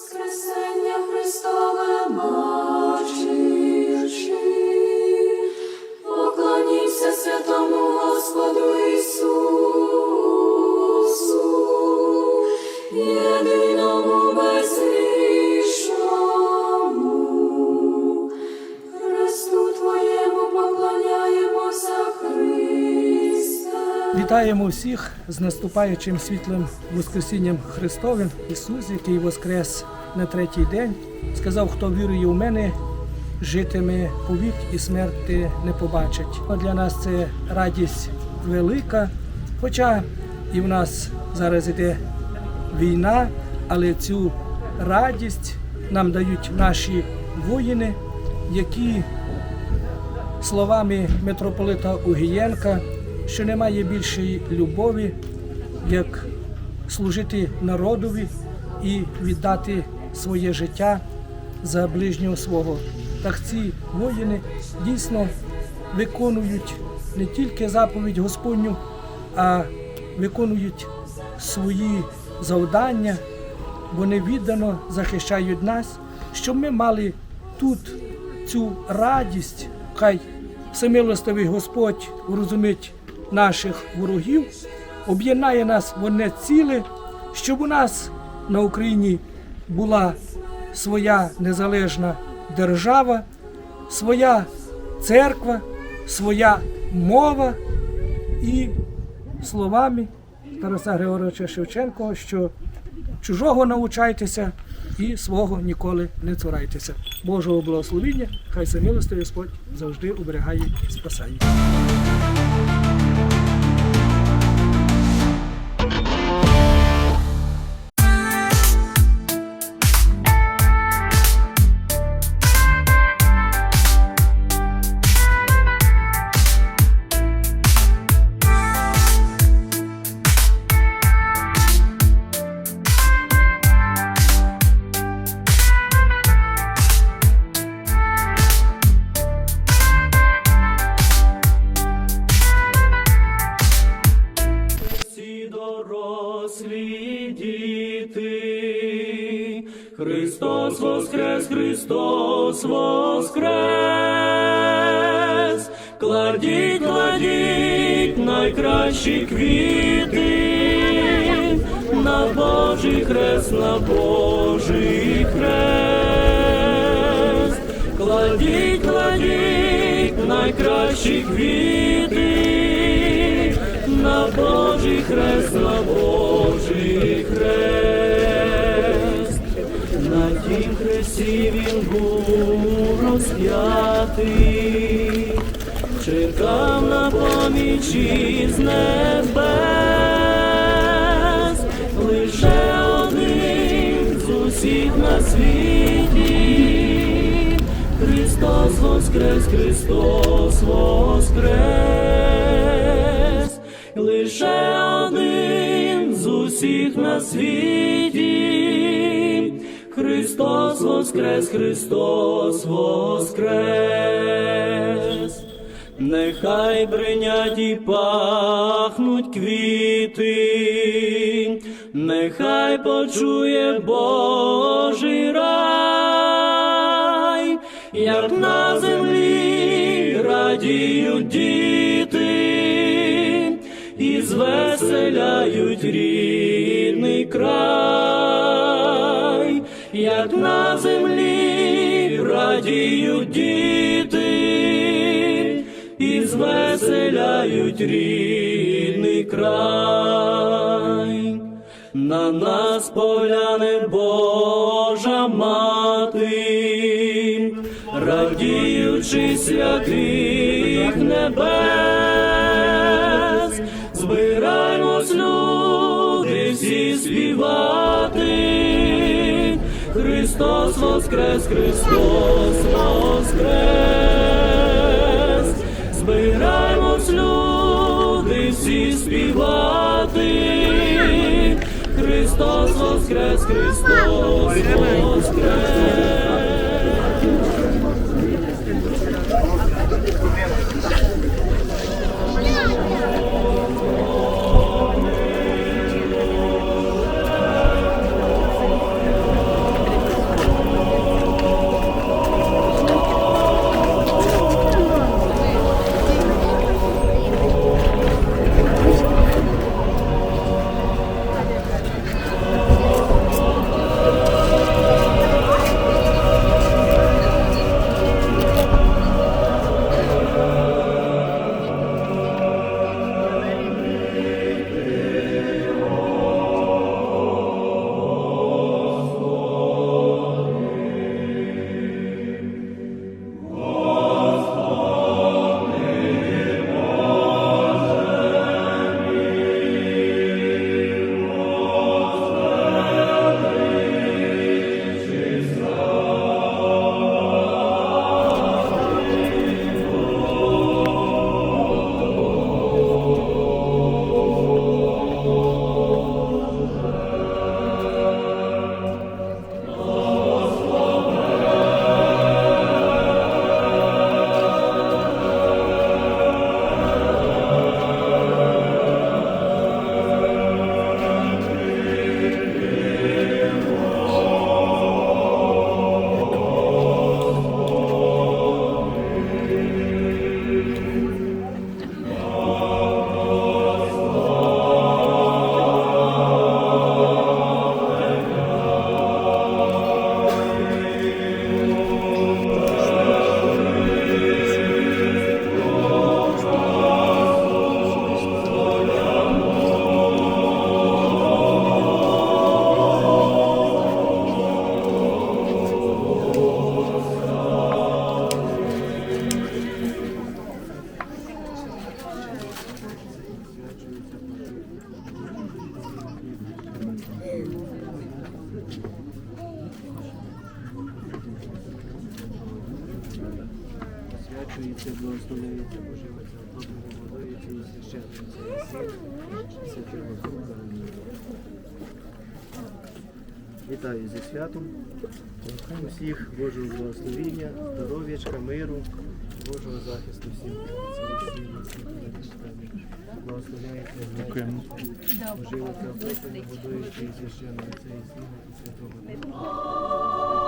Воскресення Христове Вітаємо всіх з наступаючим світлим Воскресінням Христовим. Ісус, який воскрес на третій день, сказав, хто вірує в мене, житиме повік і смерти не побачить. Для нас це радість велика, хоча і в нас зараз іде війна, але цю радість нам дають наші воїни, які словами митрополита Угієнка, що немає більшої любові, як служити народові і віддати своє життя за ближнього свого. Так ці воїни дійсно виконують не тільки заповідь Господню, а виконують свої завдання, вони віддано захищають нас, щоб ми мали тут цю радість, хай всемилостивий Господь урозумить наших ворогів, об'єднає нас в одне ціле, щоб у нас на Україні була своя незалежна держава, своя церква, своя мова. І словами Тараса Григоровича Шевченко, що чужого навчайтеся і свого ніколи не цурайтеся. Божого благословіння, хай милостивий Господь завжди оберігає і спасає. Христос воскрес, Христос воскрес. Кладіть, кладіть найкращі квіти на Божий хрест, на Божий хрест. Кладіть, кладіть найкращі квіти на Божий хрест, на Божий хрест, тім хресті він був розп'ятий, чекав на поміч із небес, лише один з усіх на світі. Христос воскрес, Христос воскрес, лише один з усіх на світі. Христос воскрес, Христос воскрес. Нехай бринять і пахнуть квіти, нехай почує Божий рай, як на землі радіють діти. І звеселяють рідний край, як на землі радіють діти і звеселяють рідний край. На нас погляне Божа мати, радіючи святих небес, збираймось, люди, всі співати. Христос воскрес, Христос воскрес, збираємось люди, всі співати. Христос воскрес, Христос воскрес. Змішується, благословляється, поживається, доброго водується і священується, і син, святого Духа. Амінь. Вітаю зі святом. Усіх Божого благословіння, здоров'ячка, миру, Божого захисту всім. Це. Благословляється, поживається, доброго водується і священується, і сина, і святого Духа.